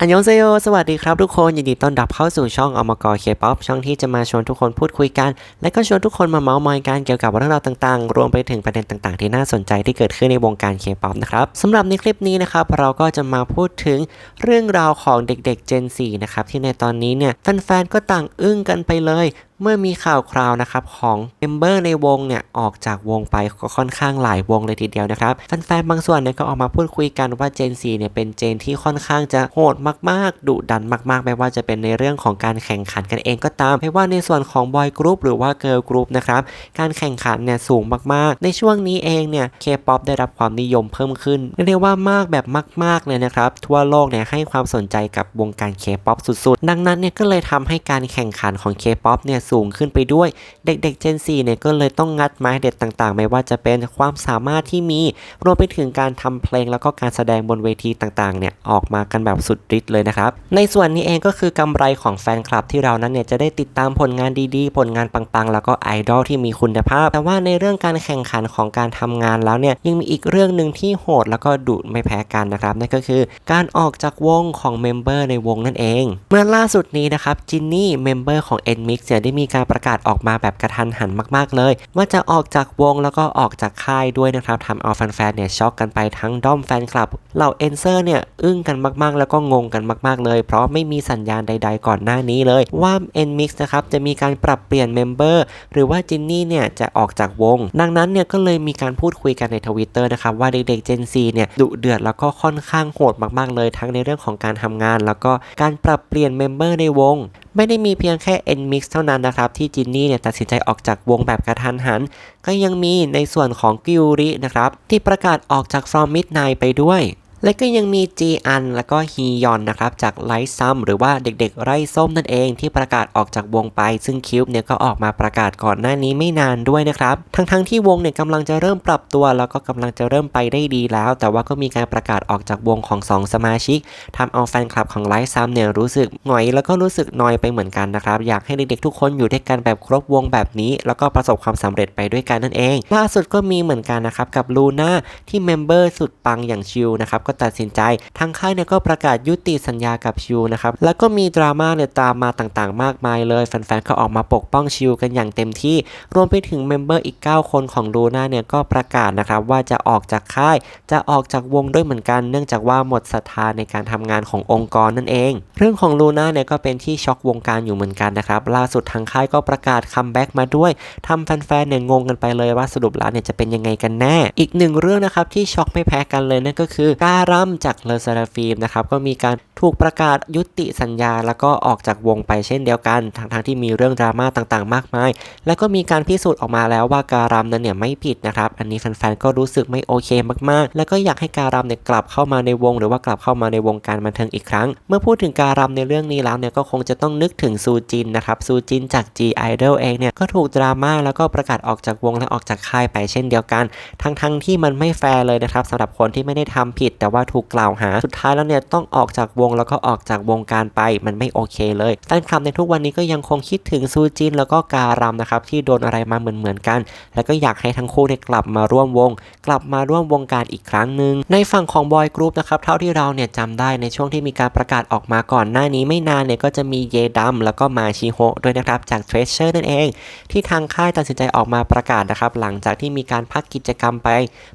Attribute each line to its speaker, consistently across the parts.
Speaker 1: อันยองเซโยสวัสดีครับทุกคน ยินดีต้อนรับเข้าสู่ช่องอมกอเคป๊อปช่องที่จะมาชวนทุกคนพูดคุยกัน และก็ชวนทุกคนมาเมาส์มอยกันเกี่ยวกับเรื่องราวต่างๆ รวมไปถึงประเด็นต่างๆ ที่น่าสนใจที่เกิดขึ้นในวงการเคป๊อปนะครับสำหรับในคลิปนี้นะครับเราก็จะมาพูดถึงเรื่องราวของเด็กๆ Gen 4นะครับที่ในตอนนี้เนี่ยแฟนๆก็ต่างอึ้งกันไปเลย เมื่อมีข่าวคราวนะครับของเมมเบอร์ในวงเนี่ยออกจากวงไปก็ค่อนข้างหลายวงเลยทีเดียวนะครับแฟนๆบางส่วนเนี่ยก็ออกมาพูดคุยกันว่าเจนซีเนี่ยเป็นเจนที่ค่อนข้างจะโหดมากๆดุดันมากๆ ไม่ว่าจะเป็นในเรื่องของการแข่งขันกันเองก็ตามไม่ว่าในส่วนของบอยกรุ๊ปหรือว่าเกิร์ลกรุ๊ปนะครับการแข่งขันเนี่ยสูงมากๆ ในช่วงนี้เองเนี่ยเคป๊อปได้รับความนิยมเพิ่มขึ้นเรียกว่ามากแบบมาก ๆเลยนะครับทั่วโลกเนี่ยให้ความสนใจกับวงการเคป๊อปสุดๆ ดังนั้นเนี่ยก็เลยทำให้การแข่งขันของเคป๊อปเนี่ยสูงขึ้นไปด้วย เด็กๆ Gen 4เนี่ยก็เลยต้องงัดไม้เด็ดต่างๆ ไม่ว่าจะเป็นความสามารถที่มีรวมไปถึงการทำเพลงแล้วก็การแสดงบนเวทีต่างๆเนี่ยออกมากันแบบสุดฤทธิ์เลยนะครับในส่วนนี้เองก็คือกำไรของแฟนคลับที่เรานั้นเนี่ยจะได้ติดตามผลงานดีๆ ผลงานปังๆ แล้วก็ไอดอลที่มีคุณภาพ แต่ว่าในเรื่องการแข่งขันของการทำงานแล้วเนี่ยยังมีอีกเรื่องหนึ่งที่โหดแล้วก็ดุไม่แพ้กันนะครับนั่นก็คือการออกจากวงของเมมเบอร์ในวงนั่นเอง เมื่อล่าสุดนี้นะครับจินนี่เมมเบอร์ของ NMIX เนี่ยได้มีมีการประกาศออกมาแบบกระทันหันมากๆเลย ว่าจะออกจากวงแล้วก็ออกจากค่ายด้วยนะครับทำเอาแฟนๆเนี่ยช็อกกันไปทั้งด้อมแฟนคลับเหล่าเอนเซอร์เนี่ยอึ้งกันมากๆ แล้วก็งงกันมากๆเลย เพราะไม่มีสัญญาณใด ๆ ก่อนหน้านี้เลยว่า NMIX นะครับจะมีการปรับเปลี่ยนเมมเบอร์หรือว่าจินนี่เนี่ยจะออกจากวง ดังนั้นเนี่ยก็เลยมีการพูดคุยกันในทวิตเตอร์นะครับว่าเด็กๆ Gen 4เนี่ยดุเดือดแล้วก็ค่อนข้างโหดมากๆเลย ทั้งในเรื่องของการทำงาน แล้วก็การปรับเปลี่ยนเมมเบอร์ในวง ไม่ได้มีเพียงแค่ NMIX เท่านั้นนะครับที่จินนี่เนี่ยตัดสินใจออกจากวงแบบกระทันหัน ก็ยังมีในส่วนของกิวรินะครับที่ประกาศออกจาก From Midnight ไปด้วย และก็ยังมีจีอันและก็ฮียอนนะครับจากไลท์ซัมหรือว่าเด็กๆ ไร่ส้มนั่นเองที่ประกาศออกจากวงไป ซึ่งคิวบเนี่ยก็ออกมาประกาศก่อนหน้านี้ไม่นานด้วยนะครับ ทั้งๆที่วงเนี่ยกำลังจะเริ่มปรับตัว แล้วก็กำลังจะเริ่มไปได้ดีแล้ว แต่ว่าก็มีการประกาศออกจากวงของสองสมาชิกทำเอาแฟนคลับของไลท์ซัมเนี่ยรู้สึกหงอยแล้วก็รู้สึกนอยไปเหมือนกันนะครับอยากให้เด็กๆทุกคนอยู่ด้วยกันแบบครบวงแบบนี้ แล้วก็ประสบความสำเร็จไปด้วยกันนั่นเอง ล่าสุดก็มีเหมือนกันนะครับกับลูน่าที่เมมเบอร์สุดปังอย่างชิวนะครับก็ตัดสินใจ ทางค่ายเนี่ยก็ประกาศยุติสัญญากับชิวนะครับ แล้วก็มีดราม่าเนี่ยตามมาต่างๆ มากมายเลย แฟนๆ ก็ออกมาปกป้องชิวกันอย่างเต็มที่ รวมไปถึงเมมเบอร์อีก 9 คนของลูน่าเนี่ยก็ประกาศนะครับว่าจะออกจากค่าย จะออกจากวงด้วยเหมือนกัน เนื่องจากว่าหมดศรัทธาในการทำงานขององค์กรนั่นเอง เรื่องของลูน่าเนี่ยก็เป็นที่ช็อกวงการอยู่เหมือนกันนะครับ ล่าสุดทางค่ายก็ประกาศคัมแบ็กมาด้วยทำแฟนๆเนี่ยงงกันไปเลยว่าสรุปแล้วเนี่ยจะเป็นยังไงกันแน่ อีกหนึ่งเรื่องนะครับที่ช็อกไม่แพ้กันเลยนั่นก็คือการมจากเลอซาราฟิมนะครับก็มีการ ถูกประกาศยุติสัญญา แล้วก็ออกจากวงไปเช่นเดียวกันทั้งๆที่มีเรื่องดราม่าต่างๆ มากมาย แล้วก็มีการพิสูจน์ออกมาแล้วว่าการัมนั้นเนี่ยไม่ผิดนะครับ อันนี้แฟนๆก็รู้สึกไม่โอเคมากๆ แล้วก็อยากให้การัมเนี่ยกลับเข้ามาในวง หรือว่ากลับเข้ามาในวงการบันเทิงอีกครั้ง เมื่อพูดถึงการัมในเรื่องนี้แล้วเนี่ยก็คงจะต้องนึกถึงซูจินนะครับซูจินจาก G Idol เองเนี่ยก็ถูกดราม่าแล้วก็ประกาศออกจากวงและออกจากค่ายไปเช่นเดียวกัน ทั้งๆที่มันไม่แฟร์เลยนะครับสำหรับคนที่ไม่ได้ทำผิด แต่ว่าถูกกล่าวหาสุดท้ายแล้วเนี่ยต้องออกจากวงแล้วก็ออกจากวงการไปมันไม่โอเคเลยแฟนคลับในทุกวันนี้ก็ยังคงคิดถึงซูจินแล้วก็การัมนะครับที่โดนอะไรมาเหมือนๆกัน แล้วก็อยากให้ทั้งคู่เนี่ยกลับมาร่วมวง กลับมาร่วมวงการอีกครั้งหนึ่งในฝั่งของบอยกรุ๊ปนะครับเท่าที่เราเนี่ยจำได้ในช่วงที่มีการประกาศออกมาก่อนหน้านี้ไม่นานเนี่ยก็จะมีเยดัมแล้วก็มาชิโฮด้วยนะครับจากเทรเชอร์นั่นเอง ที่ทางค่ายตัดสินใจออกมาประกาศนะครับหลังจากที่มีการพักกิจกรรมไป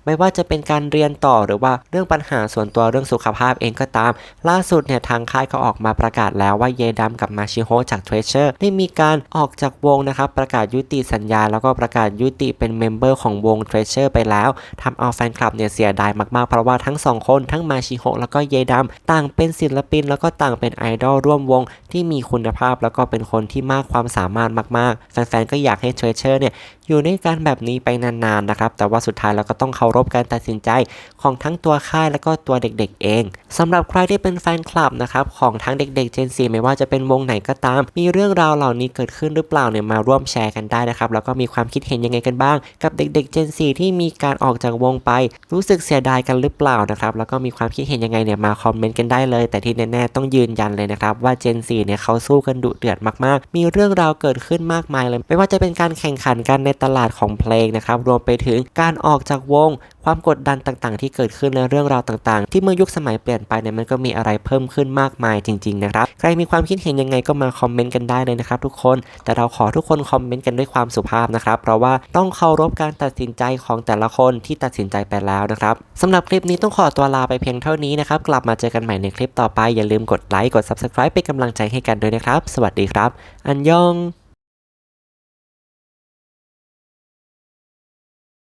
Speaker 1: ไม่ว่าจะเป็นการเรียนต่อหรือว่าเรื่องปัญหาส่วนตัวเรื่องสุขภาพเองก็ตาม ล่าสุดเนี่ยทางค่ายก็ออกมาประกาศแล้วว่าเยดัมกับมาชิโฮจากเทรเชอร์ได้มีการออกจากวงนะครับประกาศยุติสัญญา แล้วก็ประกาศยุติเป็นเมมเบอร์ของวงเทรเชอร์ไปแล้วทำเอาแฟนคลับเนี่ยเสียดายมากๆ เพราะว่าทั้งสองคนทั้งมาชิโฮแล้วก็เยดัมต่างเป็นศิลปิน แล้วก็ต่างเป็นไอดอลร่วมวงที่มีคุณภาพ แล้วก็เป็นคนที่มากความสามารถมากๆ แฟนๆก็อยากให้เทรเชอร์เนี่ยอยู่ในการแบบนี้ไปนานๆนะครับ แต่ว่าสุดท้ายเราก็ต้องเคารพการตัดสินใจของทั้งตัวค่ายแล้วก็ตัวเด็กๆเองสำหรับใครที่เป็นแฟนคลับนะครับของทั้งเด็กๆ Gen 4ไม่ว่าจะเป็นวงไหนก็ตาม มีเรื่องราวเหล่านี้เกิดขึ้นหรือเปล่าเนี่ยมาร่วมแชร์กันได้นะครับ แล้วก็มีความคิดเห็นยังไงกันบ้าง กับเด็กๆ Gen 4ที่มีการออกจากวงไป รู้สึกเสียดายกันหรือเปล่านะครับ แล้วก็มีความคิดเห็นยังไงเนี่ยมาคอมเมนต์กันได้เลย แต่ที่แน่ๆต้องยืนยันเลยนะครับว่า Gen 4เนี่ยเขาสู้กันดุเดือดมากๆ มีเรื่องราวเกิดขึ้นมากมายเลย ไม่ว่าจะเป็นการแข่งขันกันในตลาดของเพลงนะครับ รวมไปถึงการออกจากวง ความกดดันต่างๆ ที่เกิดขึ้นในเรื่องราวต่างๆ ที่เมื่อยุคสมัยเปลี่ยนไปเนี่ยมันก็มีอะไรเพิ่มขึ้นมากมายจริงๆนะครับ ใครมีความคิดเห็นยังไงก็มาคอมเมนต์กันได้เลยนะครับทุกคน แต่เราขอทุกคนคอมเมนต์กันด้วยความสุภาพนะครับ เพราะว่าต้องเคารพการตัดสินใจของแต่ละคนที่ตัดสินใจไปแล้วนะครับสำหรับคลิปนี้ต้องขอตัวลาไปเพียงเท่านี้นะครับ กลับมาเจอกันใหม่ในคลิปต่อไป อย่าลืมกดไลค์ กด subscribe เป็นกำลังใจให้กันด้วยนะครับ สวัสดีครับ อันยอง